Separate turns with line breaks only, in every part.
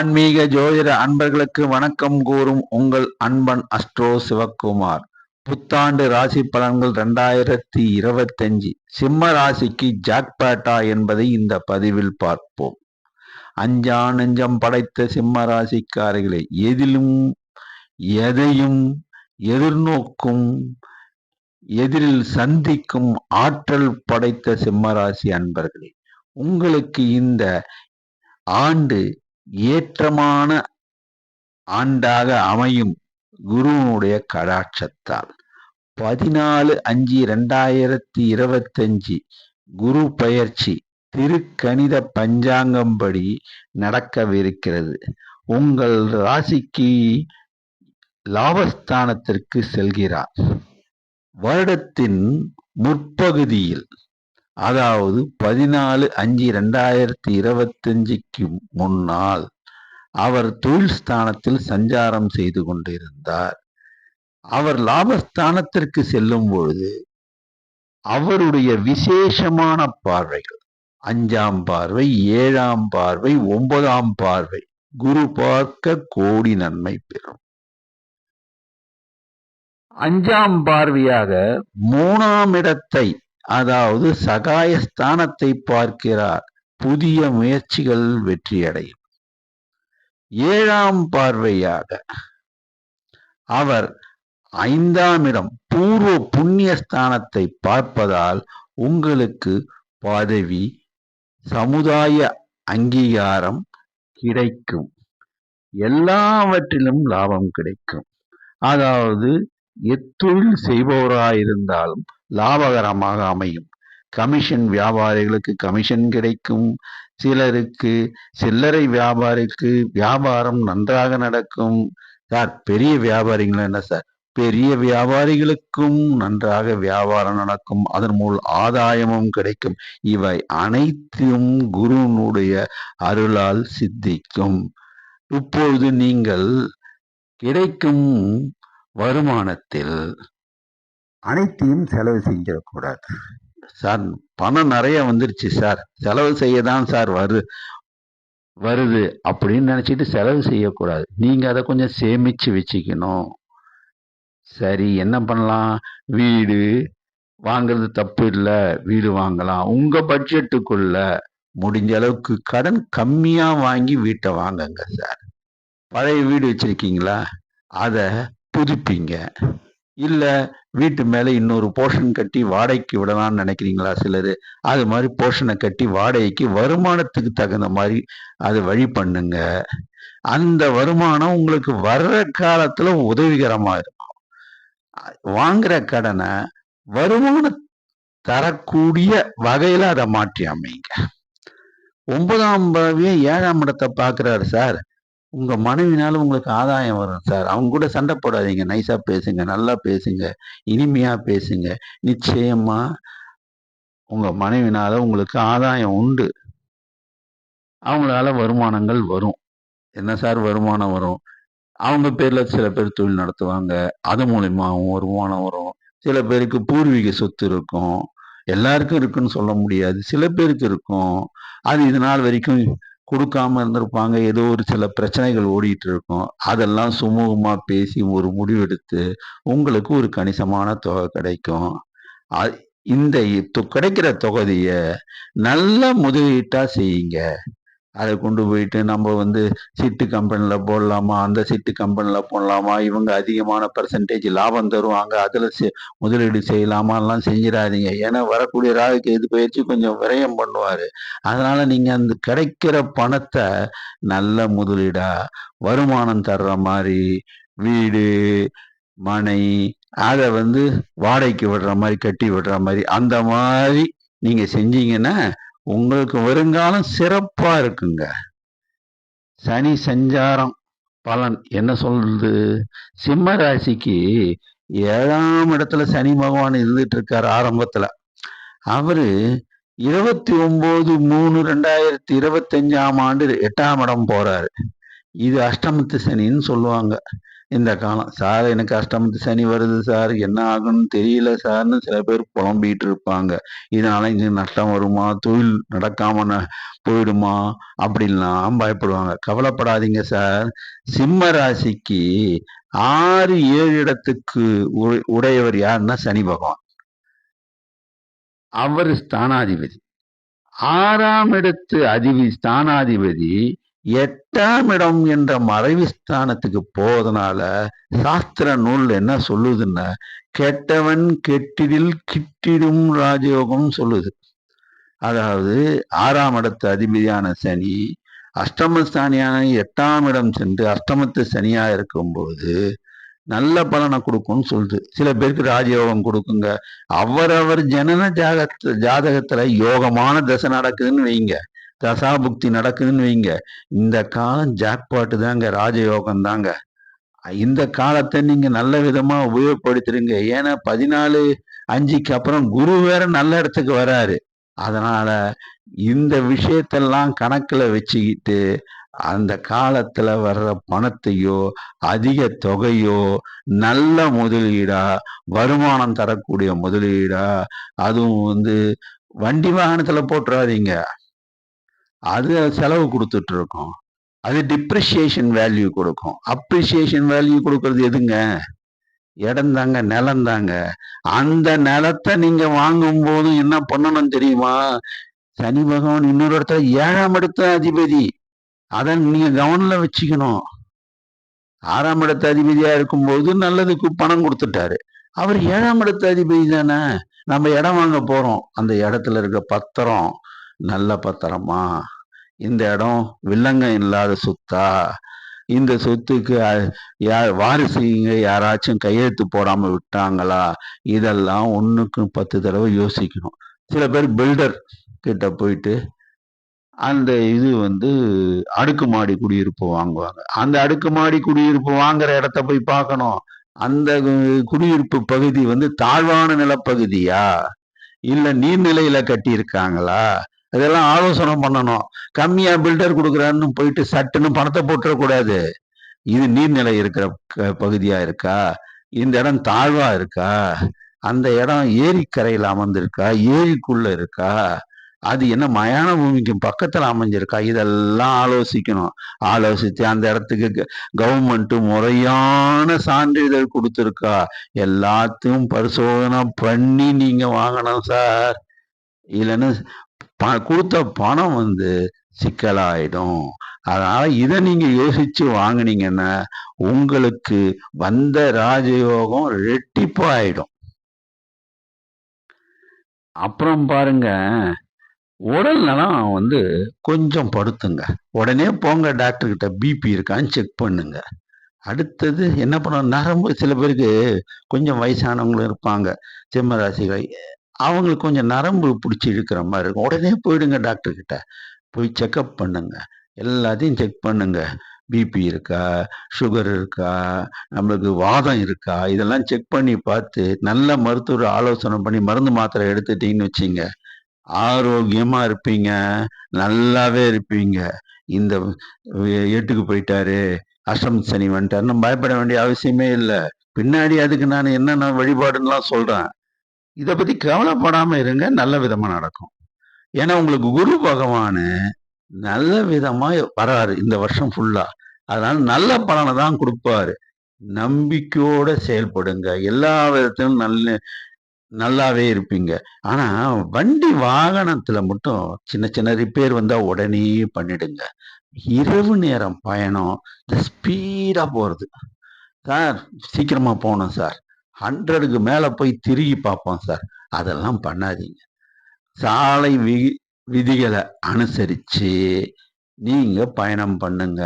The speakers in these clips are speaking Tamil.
ஆன்மீக ஜோதிட அன்பர்களுக்கு வணக்கம் கூறும் உங்கள் அன்பன் அஸ்ட்ரோ சிவகுமார் புத்தாண்டு ராசி பலன்கள் ரெண்டாயிரத்தி அஞ்சு சிம்ம ராசிக்கு ஜாக்பேட்டா என்பதை இந்த பதிவில் பார்ப்போம் அஞ்சா நெஞ்சம் படைத்த சிம்ம ராசிக்காரர்களே எதிலும் எதையும் எதிர்நோக்கும் எதிரில் சந்திக்கும் ஆற்றல் படைத்த சிம்மராசி அன்பர்களே உங்களுக்கு இந்த ஆண்டு ஏற்றமான ஆண்டாக அமையும் குருவனுடைய கடாட்சத்தால் பதினாலு அஞ்சு ரெண்டாயிரத்தி இருபத்தஞ்சு குரு பயிற்சி திருக்கணித பஞ்சாங்கம்படி நடக்கவிருக்கிறது உங்கள் ராசிக்கு லாபஸ்தானத்திற்கு செல்கிறார் வருடத்தின் முற்பகுதியில் அதாவது பதினாலு அஞ்சு ரெண்டாயிரத்தி இருபத்தஞ்சுக்கு முன்னால் அவர் தொழில் ஸ்தானத்தில் சஞ்சாரம் செய்து கொண்டிருந்தார் அவர் லாபஸ்தானத்திற்கு செல்லும் பொழுது அவருடைய விசேஷமான பார்வைகள் அஞ்சாம் பார்வை ஏழாம் பார்வை ஒன்பதாம் பார்வை குரு பார்க்க கோடி நன்மை பெறும் அஞ்சாம் பார்வையாக மூணாம் இடத்தை அதாவது சகாயஸ்தானத்தை பார்க்கிறார் புதிய முயற்சிகள் வெற்றியடையும் ஏழாம் பார்வையாக அவர் ஐந்தாம் இடம் பூர்வ புண்ணிய ஸ்தானத்தை பார்ப்பதால் உங்களுக்கு பதவி சமுதாய அங்கீகாரம் கிடைக்கும் எல்லாவற்றிலும் லாபம் கிடைக்கும் அதாவது எத்தொழில் செய்பவராயிருந்தாலும் லாபகரமாக அமையும் கமிஷன் வியாபாரிகளுக்கு கமிஷன் கிடைக்கும் சிலருக்கு சில்லறை வியாபாரிக்கு வியாபாரம் நன்றாக நடக்கும் சார் பெரிய வியாபாரிகள் என்ன சார் பெரிய வியாபாரிகளுக்கும் நன்றாக வியாபாரம் நடக்கும் அதன் மூல் ஆதாயமும் கிடைக்கும் இவை அனைத்தும் குருனுடைய அருளால் சித்திக்கும் இப்பொழுது நீங்கள் கிடைக்கும் வருமானத்தில் அனைத்தையும் செலவு செஞ்சிடக்கூடாது சார் பணம் நிறைய வந்துருச்சு சார் செலவு செய்ய தான் சார் வரு வருது அப்படின்னு நினச்சிட்டு செலவு செய்யக்கூடாது நீங்கள் அதை கொஞ்சம் சேமித்து வச்சுக்கணும் சரி என்ன பண்ணலாம் வீடு வாங்கிறது தப்பு இல்லை வீடு வாங்கலாம் உங்கள் பட்ஜெட்டுக்குள்ள முடிஞ்ச அளவுக்கு கடன் கம்மியாக வாங்கி வீட்டை வாங்குங்க சார் பழைய வீடு வச்சுருக்கீங்களா அதை புதுப்பிங்க இல்லை வீட்டு மேலே இன்னொரு போர்ஷன் கட்டி வாடகைக்கு விடலாம்னு நினைக்கிறீங்களா சிலர் அது மாதிரி போர்ஷனை கட்டி வாடகைக்கு வருமானத்துக்கு தகுந்த மாதிரி அது வழி பண்ணுங்க அந்த வருமானம் உங்களுக்கு வர்ற காலத்தில் உதவிகரமாக இருக்கும் வாங்குற கடனை வருமான தரக்கூடிய வகையில் அதை மாற்றி அமைங்க ஒன்பதாம் பதவியை ஏழாம் இடத்தை பார்க்குறாரு சார் உங்க மனைவினால உங்களுக்கு ஆதாயம் வரும் சார் அவங்க கூட சண்டை போடாதீங்க நைஸா பேசுங்க நல்லா பேசுங்க இனிமையா பேசுங்க நிச்சயமா உங்க மனைவினால உங்களுக்கு ஆதாயம் உண்டு அவங்களால வருமானங்கள் வரும் என்ன சார் வருமானம் வரும் அவங்க பேர்ல சில பேர் தொழில் நடத்துவாங்க அது மூலியமாகவும் வருமானம் வரும் சில பேருக்கு பூர்வீக சொத்து இருக்கும் எல்லாருக்கும் இருக்குன்னு சொல்ல முடியாது சில பேருக்கு இருக்கும் அது இது நாள் வரைக்கும் கொடுக்காம இருந்திருப்பாங்க ஏதோ ஒரு சில பிரச்சனைகள் ஓடிட்டு இருக்கும் அதெல்லாம் சுமூகமாக பேசி ஒரு முடிவெடுத்து உங்களுக்கு ஒரு கணிசமான தொகை கிடைக்கும் இந்த கிடைக்கிற தொகையை நல்ல முதலீட்டாக செய்யுங்க அதை கொண்டு போயிட்டு நம்ம வந்து சிட்டு கம்பெனியில் போடலாமா அந்த சிட்டு கம்பெனியில் போடலாமா இவங்க அதிகமான பர்சன்டேஜ் லாபம் தருவாங்க அதில் முதலீடு செய்யலாமான்லாம் செஞ்சிடாதீங்க ஏன்னா வரக்கூடிய ராகுக்கு இது பயிற்சி கொஞ்சம் விரயம் பண்ணுவார் அதனால் நீங்கள் அந்த கிடைக்கிற பணத்தை நல்ல முதலீடாக வருமானம் தர்ற மாதிரி வீடு மனை அதை வந்து வாடகைக்கு விடுற மாதிரி கட்டி விடுற மாதிரி அந்த மாதிரி நீங்கள் செஞ்சீங்கன்னா உங்களுக்கு வருங்காலம் சிறப்பா இருக்குங்க சனி சஞ்சாரம் பலன் என்ன சொல்றது சிம்ம ராசிக்கு ஏழாம் இடத்துல சனி பகவான் இருந்துட்டு இருக்காரு ஆரம்பத்துல அவரு இருபத்தி ஒன்பது மூணு ரெண்டாயிரத்தி இருபத்தஞ்சாம் ஆண்டு எட்டாம் இடம் போறாரு இது அஷ்டமத்து சனின்னு சொல்லுவாங்க இந்த காலம் சார் எனக்கு அஷ்டமத்து சனி வருது சார் என்ன ஆகும்னு தெரியல சார்னு சில பேர் புலம்பிட்டு இருப்பாங்க இதனால இங்க நஷ்டம் வருமா தொழில் நடக்காம போயிடுமா அப்படின்லாம் பயப்படுவாங்க கவலைப்படாதீங்க சார் சிம்ம ராசிக்கு ஆறு ஏழு இடத்துக்கு உடையவர் யாருன்னா சனி பகவான் அவர் ஸ்தானாதிபதி ஆறாம் இடத்து அதிபதி ஸ்தானாதிபதி எட்டாம் இடம் என்ற மறைவு ஸ்தானத்துக்கு போவதனால சாஸ்திர நூல் என்ன சொல்லுதுன்னா கெட்டவன் கெட்டிடில் கிட்டிடும் ராஜயோகம் சொல்லுது அதாவது ஆறாம் இடத்து அதிபதியான சனி அஷ்டமஸ்தானியான எட்டாம் இடம் சென்று அஷ்டமத்து சனியா இருக்கும்போது நல்ல பலனை கொடுக்கும்னு சொல்லுது சில பேருக்கு ராஜயோகம் கொடுக்குங்க அவரவர் ஜனன ஜாகத்து ஜாதகத்துல யோகமான தசை நடக்குதுன்னு வைங்க தசாபுக்தி நடக்குதுன்னு வைங்க இந்த காலம் ஜாக்பாட்டு தாங்க ராஜயோகம் தாங்க இந்த காலத்தை நீங்க நல்ல விதமா உபயோகப்படுத்துறீங்க ஏன்னா பதினாலு அஞ்சுக்கு அப்புறம் குரு வேற நல்ல இடத்துக்கு வராரு அதனால இந்த விஷயத்தெல்லாம் கணக்குல வச்சுக்கிட்டு அந்த காலத்துல வர்ற பணத்தையோ அதிக தொகையோ நல்ல முதலீடா வருமானம் தரக்கூடிய முதலீடா அதுவும் வந்து வண்டி வாகனத்துல போட்டுறாதீங்க அது செலவு கொடுத்துட்டு இருக்கோம் அது டிப்ரிஷியேஷன் வேல்யூ கொடுக்கும் அப்ரிஷியேஷன் வேல்யூ கொடுக்கறது எதுங்க இடம் தாங்க நிலம் தாங்க அந்த நிலத்தை நீங்க வாங்கும் போதும் என்ன பண்ணணும் தெரியுமா சனி பகவான் இன்னொரு இடத்துல ஏழாம் இடத்த அதிபதி அதை நீங்க கவனம்ல வச்சுக்கணும் ஆறாம் இடத்த அதிபதியா இருக்கும்போது நல்லதுக்கு பணம் கொடுத்துட்டாரு அவர் ஏழாம் இடத்த அதிபதி தானே நம்ம இடம் வாங்க போறோம் அந்த இடத்துல இருக்க பத்திரம் நல்ல பத்திரமா இந்த இடம் வில்லங்க இல்லாத சொத்தா இந்த சொத்துக்கு யார் வாரிசுங்க யாராச்சும் கையெழுத்து போடாமல் விட்டாங்களா இதெல்லாம் ஒண்ணுக்கும் பத்து தடவை யோசிக்கணும் சில பேர் பில்டர் கிட்ட போயிட்டு அந்த இது வந்து அடுக்குமாடி குடியிருப்பு வாங்குவாங்க அந்த அடுக்குமாடி குடியிருப்பு வாங்குற இடத்த போய் பார்க்கணும் அந்த குடியிருப்பு பகுதி வந்து தாழ்வான நிலப்பகுதியா இல்லை நீர்நிலையில கட்டியிருக்காங்களா இதெல்லாம் ஆலோசனை பண்ணணும் கம்மியா பில்டர் கொடுக்குறான்னு போயிட்டு சட்டுன்னு பணத்தை போட்டுறக்கூடாது இது நீர்நிலை இருக்கிற பகுதியா இருக்கா இந்த இடம் தாழ்வா இருக்கா அந்த இடம் ஏரிக்கரையில் அமர்ந்திருக்கா ஏரிக்குள்ள இருக்கா அது என்ன மயான பூமிக்கு பக்கத்தில் அமைஞ்சிருக்கா இதெல்லாம் ஆலோசிக்கணும் ஆலோசித்து அந்த இடத்துக்கு கவர்மெண்ட்டு முறையான சான்றிதழ் கொடுத்துருக்கா எல்லாத்தையும் பரிசோதனை பண்ணி நீங்கள் வாங்கணும் சார் இல்லைன்னு கொடுத்த பணம் வந்து சிக்கலாயிடும் அதனால இதை நீங்க யோசிச்சு வாங்கினீங்கன்னா உங்களுக்கு வந்த ராஜயோகம் ரெட்டிப்பாயிடும் அப்புறம் பாருங்க உடல் நலம் வந்து கொஞ்சம் படுத்துங்க உடனே போங்க டாக்டர் கிட்ட பிபி இருக்கான்னு செக் பண்ணுங்க அடுத்தது என்ன பண்ணணும் நரம்பு சில பேருக்கு கொஞ்சம் வயசானவங்களும் இருப்பாங்க சிம்மராசிகள் அவங்களுக்கு கொஞ்சம் நரம்பு பிடிச்சி இருக்கிற மாதிரி இருக்கும் உடனே போயிடுங்க டாக்டர்கிட்ட போய் செக்கப் பண்ணுங்க எல்லாத்தையும் செக் பண்ணுங்க பிபி இருக்கா சுகர் இருக்கா நம்மளுக்கு வாதம் இருக்கா இதெல்லாம் செக் பண்ணி பார்த்து நல்ல மருத்துவர் ஆலோசனை பண்ணி மருந்து மாத்திரை எடுத்துட்டீங்கன்னு வச்சிங்க ஆரோக்கியமாக இருப்பீங்க நல்லாவே இருப்பீங்க இந்த எட்டுக்கு போயிட்டாரு அஷ்டம் சனி வந்துட்டாருன்னு பயப்பட வேண்டிய அவசியமே இல்லை பின்னாடி அதுக்கு நான் என்னென்ன வழிபாடுன்னெலாம் சொல்கிறேன் இதை பற்றி கவலைப்படாம இருங்க நல்ல விதமாக நடக்கும் ஏன்னா உங்களுக்கு குரு பகவான் நல்ல விதமாக வராரு இந்த வருஷம் ஃபுல்லாக அதனால் நல்ல பலனை தான் கொடுப்பாரு நம்பிக்கையோட செயல்படுங்க எல்லா விதத்திலும் நல்ல நல்லாவே இருப்பீங்க ஆனால் வண்டி வாகனத்தில் மட்டும் சின்ன சின்ன ரிப்பேர் வந்தால் உடனே பண்ணிடுங்க இரவு நேரம் பயணம் இந்த ஸ்பீடாக போகிறது சார் சீக்கிரமாக போகணும் சார் ஹண்ட்ரடுக்கு மேலே போய் திருகி பார்ப்போம் சார் அதெல்லாம் பண்ணாதீங்க சாலை வி விதிகளை அனுசரித்து நீங்கள் பயணம் பண்ணுங்க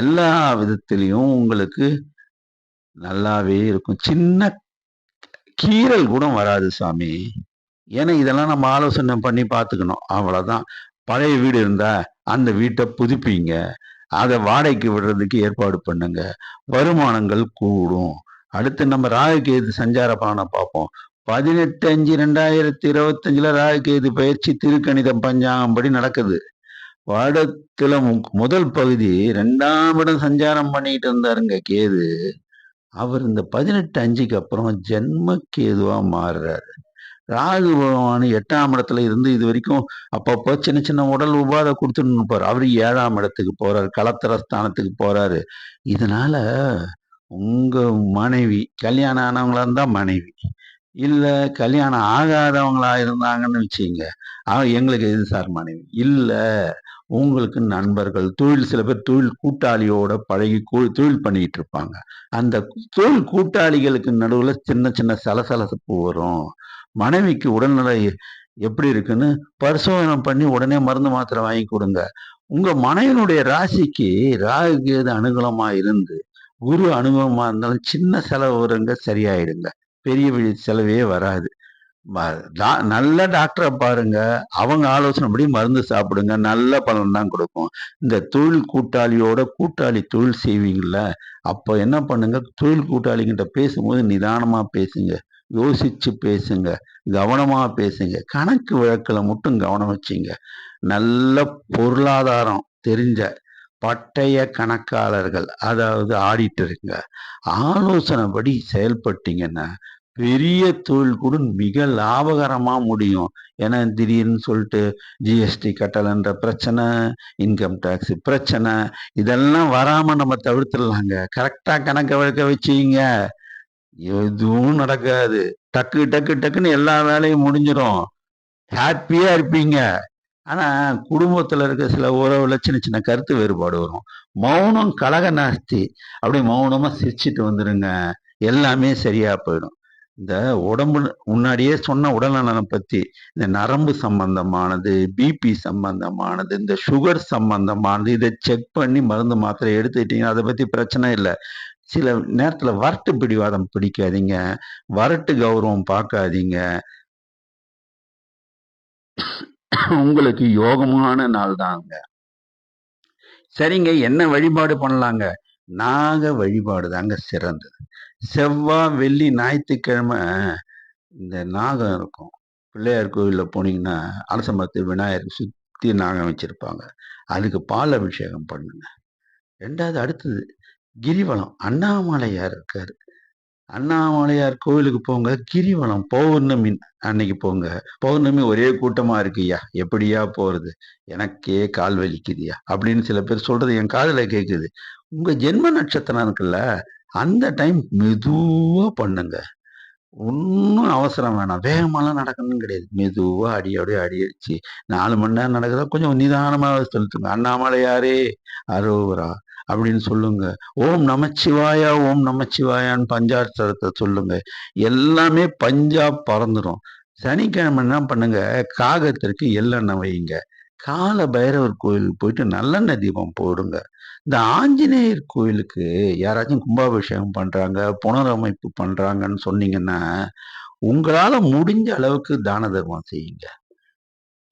எல்லா விதத்துலேயும் உங்களுக்கு நல்லாவே இருக்கும் சின்ன கீரல் கூட வராது சாமி ஏன்னா இதெல்லாம் நம்ம ஆலோசனை பண்ணி பார்த்துக்கணும் அவ்வளோதான் பழைய வீடு இருந்தால் அந்த வீட்டை புதுப்பிங்க அதை வாடகைக்கு விடுறதுக்கு ஏற்பாடு பண்ணுங்க வருமானங்கள் கூடும் அடுத்து நம்ம ராகுகேது சஞ்சார பலனை பார்ப்போம் பதினெட்டு அஞ்சு ரெண்டாயிரத்தி அஞ்சுல ராகுகேது பயிற்சி திருக்கணிதம் பஞ்சாங்கம் படி நடக்குது வடத்துல முதல் பகுதி ரெண்டாம் இடம் சஞ்சாரம் பண்ணிட்டு இருந்தாருங்க கேது அவர் இந்த பதினெட்டு அஞ்சுக்கு அப்புறம் ஜென்ம கேதுவா மாறுறாரு ராகு பகவான் எட்டாம் இடத்துல இருந்து இது வரைக்கும் அப்பப்போ சின்ன சின்ன உடல் உபாதை கொடுத்துட்டு இருப்பார் அவர் ஏழாம் இடத்துக்கு போறாரு கலத்தர ஸ்தானத்துக்கு போறாரு இதனால உங்கள் மனைவி கல்யாணம் ஆனவங்களா இருந்தால் மனைவி இல்லை கல்யாணம் ஆகாதவங்களா இருந்தாங்கன்னு வச்சுங்க எங்களுக்கு எது சார் மனைவி இல்லை உங்களுக்கு நண்பர்கள் தொழில் சில பேர் தொழில் கூட்டாளியோட பழகி தொழில் பண்ணிக்கிட்டு இருப்பாங்க அந்த தொழில் கூட்டாளிகளுக்கு நடுவில் சின்ன சின்ன சலசலசப்பு வரும் மனைவிக்கு உடல்நிலை எப்படி இருக்குன்னு பரிசோதனை பண்ணி உடனே மருந்து மாத்திரை வாங்கி கொடுங்க உங்க மனைவினுடைய ராசிக்கு ராகு கேது அனுகூலமா இருந்து குரு அனுபவமாக இருந்தாலும் சின்ன செலவு வருங்க சரியாயிடுங்க பெரிய பெரிய செலவே வராது நல்ல டாக்டரை பாருங்க அவங்க ஆலோசனைப்படி மருந்து சாப்பிடுங்க நல்ல பலன் தான் கொடுக்கும் இந்த தொழில் கூட்டாளியோட கூட்டாளி தொழில் செய்வீங்கள அப்போ என்ன பண்ணுங்க தொழில் கூட்டாளிகிட்ட பேசும்போது நிதானமாக பேசுங்க யோசிச்சு பேசுங்க கவனமாக பேசுங்க கணக்கு வழக்கில் மட்டும் கவனம் வச்சிங்க நல்ல பொருளாதாரம் தெரிஞ்ச பட்டய கணக்காளர்கள் அதாவது ஆடிட்டருங்க ஆலோசனைப்படி செயல்பட்டீங்கன்னா பெரிய தொழில் கூட மிக லாபகரமாக முடியும் ஏன்னா திடீர்னு சொல்லிட்டு ஜிஎஸ்டி கட்டலன்ற பிரச்சனை இன்கம் டேக்ஸ் பிரச்சனை இதெல்லாம் வராமல் நம்ம தவிர்த்துடலாங்க கரெக்டாக கணக்க வழக்க வச்சிங்க எதுவும் நடக்காது டக்கு டக்கு டக்குன்னு எல்லா வேலையும் முடிஞ்சிடும் ஹாப்பியாக இருப்பீங்க ஆனா குடும்பத்தில் இருக்க சில உறவுல சின்ன சின்ன கருத்து வேறுபாடு வரும் மௌனம் கழக நாஸ்தி அப்படி மௌனமா சிரிச்சுட்டு வந்துடுங்க எல்லாமே சரியா போயிடும் இந்த உடம்பு முன்னாடியே சொன்ன உடல்நலனை பத்தி இந்த நரம்பு சம்பந்தமானது பிபி சம்பந்தமானது இந்த சுகர் சம்பந்தமானது இதை செக் பண்ணி மருந்து மாத்திரை எடுத்துக்கிட்டீங்கன்னா அதை பத்தி பிரச்சனை இல்லை சில நேரத்தில் வரட்டு பிடிவாதம் பிடிக்காதீங்க வரட்டு கௌரவம் பார்க்காதீங்க உங்களுக்கு யோகமான நாள் தாங்க சரிங்க என்ன வழிபாடு பண்ணலாங்க நாக வழிபாடு தாங்க சிறந்தது செவ்வாய் வெள்ளி ஞாயிற்றுக்கிழமை இந்த நாகம் இருக்கும் பிள்ளையார் கோயிலில் போனீங்கன்னா அரசமரத்து விநாயகர் சுற்றி நாகம் வச்சுருப்பாங்க அதுக்கு பால் அபிஷேகம் பண்ணுங்க ரெண்டாவது அடுத்தது கிரிவலம் அண்ணாமலையார் இருக்கார் அண்ணாமலையார் கோவிலுக்கு போங்க கிரிவலம் பௌர்ணமி அன்னைக்கு போங்க பௌர்ணமி ஒரே கூட்டமா இருக்குய்யா எப்படியா போறது எனக்கே கால் வலிக்குதுயா அப்படின்னு சில பேர் சொல்றது என் காதல கேட்குது உங்க ஜென்ம நட்சத்திரம் இருக்குல்ல அந்த டைம் மெதுவா பண்ணுங்க ஒன்றும் அவசரம் வேணாம் வேகமாலாம் நடக்கணும்னு கிடையாது மெதுவாக அடி அப்படியே அடி அடிச்சு நாலு மணி நேரம் நடக்கிறதா கொஞ்சம் நிதானமாக செலுத்துங்க அண்ணாமலையாரே அரோவரா அப்படின்னு சொல்லுங்க ஓம் நமச்சிவாயா ஓம் நமச்சிவாயான்னு பஞ்சாட்சரத்தை சொல்லுங்க எல்லாமே பஞ்சா பறந்துடும் சனிக்கிழமை என்ன பண்ணுங்க காகத்திற்கு எள்ளெண்ணெய் வைங்க கால பைரவர் கோயிலுக்கு போயிட்டு நல்லெண்ணெய் தீபம் போடுங்க இந்த ஆஞ்சநேயர் கோயிலுக்கு யாராச்சும் கும்பாபிஷேகம் பண்றாங்க புனரமைப்பு பண்றாங்கன்னு சொன்னீங்கன்னா உங்களால முடிஞ்ச அளவுக்கு தான தர்மம் செய்யுங்க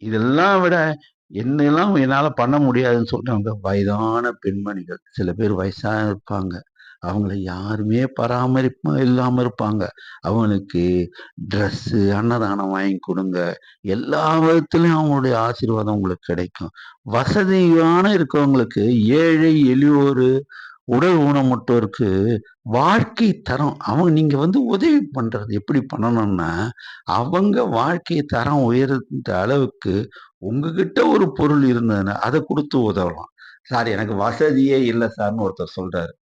இதெல்லாம் விட என்னெல்லாம் என்னால் பண்ண முடியாதுன்னு சொல்லிட்டு அவங்க வயதான பெண்மணிகள் சில பேர் வயசாக இருப்பாங்க அவங்கள யாருமே பராமரிப்பு இல்லாமல் இருப்பாங்க அவங்களுக்கு ட்ரெஸ்ஸு அன்னதானம் வாங்கி கொடுங்க எல்லா விதத்துலையும் அவங்களுடைய ஆசீர்வாதம் உங்களுக்கு கிடைக்கும் வசதியான இருக்கிறவங்களுக்கு ஏழை எளியோர் உடல் ஊனமுற்றோருக்கு வாழ்க்கை தரம் அவங்க நீங்கள் வந்து உதவி பண்ணுறது எப்படி பண்ணணும்னா அவங்க வாழ்க்கை தரம் உயர்ந்த அளவுக்கு உங்ககிட்ட ஒரு பொருள் இருந்ததுன்னா அதை கொடுத்து உதவலாம் சார் எனக்கு வசதியே இல்லை சார்னு ஒருத்தர் சொல்கிறாரு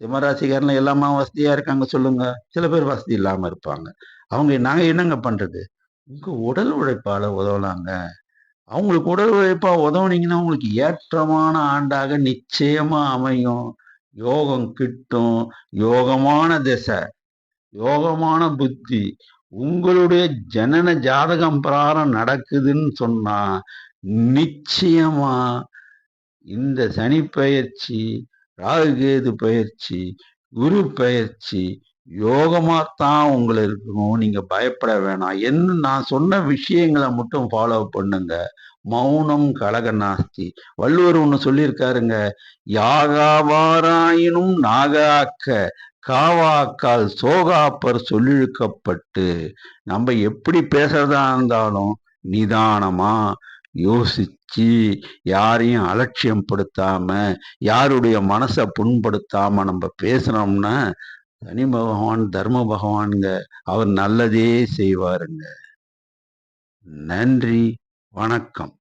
சிம்மராசிக்காரன் எல்லாமா வசதியாக இருக்காங்க சொல்லுங்கள் சில பேர் வசதி இல்லாமல் இருப்பாங்க அவங்க நாங்கள் என்னங்க பண்ணுறது உங்கள் உடல் உழைப்பால் உதவலாங்க அவங்களுக்கு உடல் உழைப்பா உதவுனீங்கன்னா உங்களுக்கு ஏற்றமான ஆண்டாக நிச்சயமா அமையும் யோகம் கிட்டும் யோகமான திசை யோகமான புத்தி உங்களுடைய ஜனன ஜாதகம் பிராரம் நடக்குதுன்னு சொன்னா நிச்சயமா இந்த சனி பயிற்சி ராகுகேது பயிற்சி குரு பயிற்சி யோகமா தான் உங்களை இருக்கணும் நீங்கள் பயப்பட வேணாம் என்ன நான் சொன்ன விஷயங்களை மட்டும் ஃபாலோ பண்ணுங்க மௌனம் கழக நாஸ்தி வள்ளுவர் ஒன்று சொல்லியிருக்காருங்க யாகாவாராயினும் நாகாக்க காவாக்கால் சோகாப்பர் சொல்லிழுக்கப்பட்டு நம்ம எப்படி பேசுறதா இருந்தாலும் நிதானமா யோசிச்சு யாரையும் அலட்சியம் படுத்தாம யாருடைய மனசை புண்படுத்தாம நம்ம பேசுனோம்னா சனி பகவான் தர்ம பகவானுங்க அவர் நல்லதே செய்வாருங்க நன்றி வணக்கம்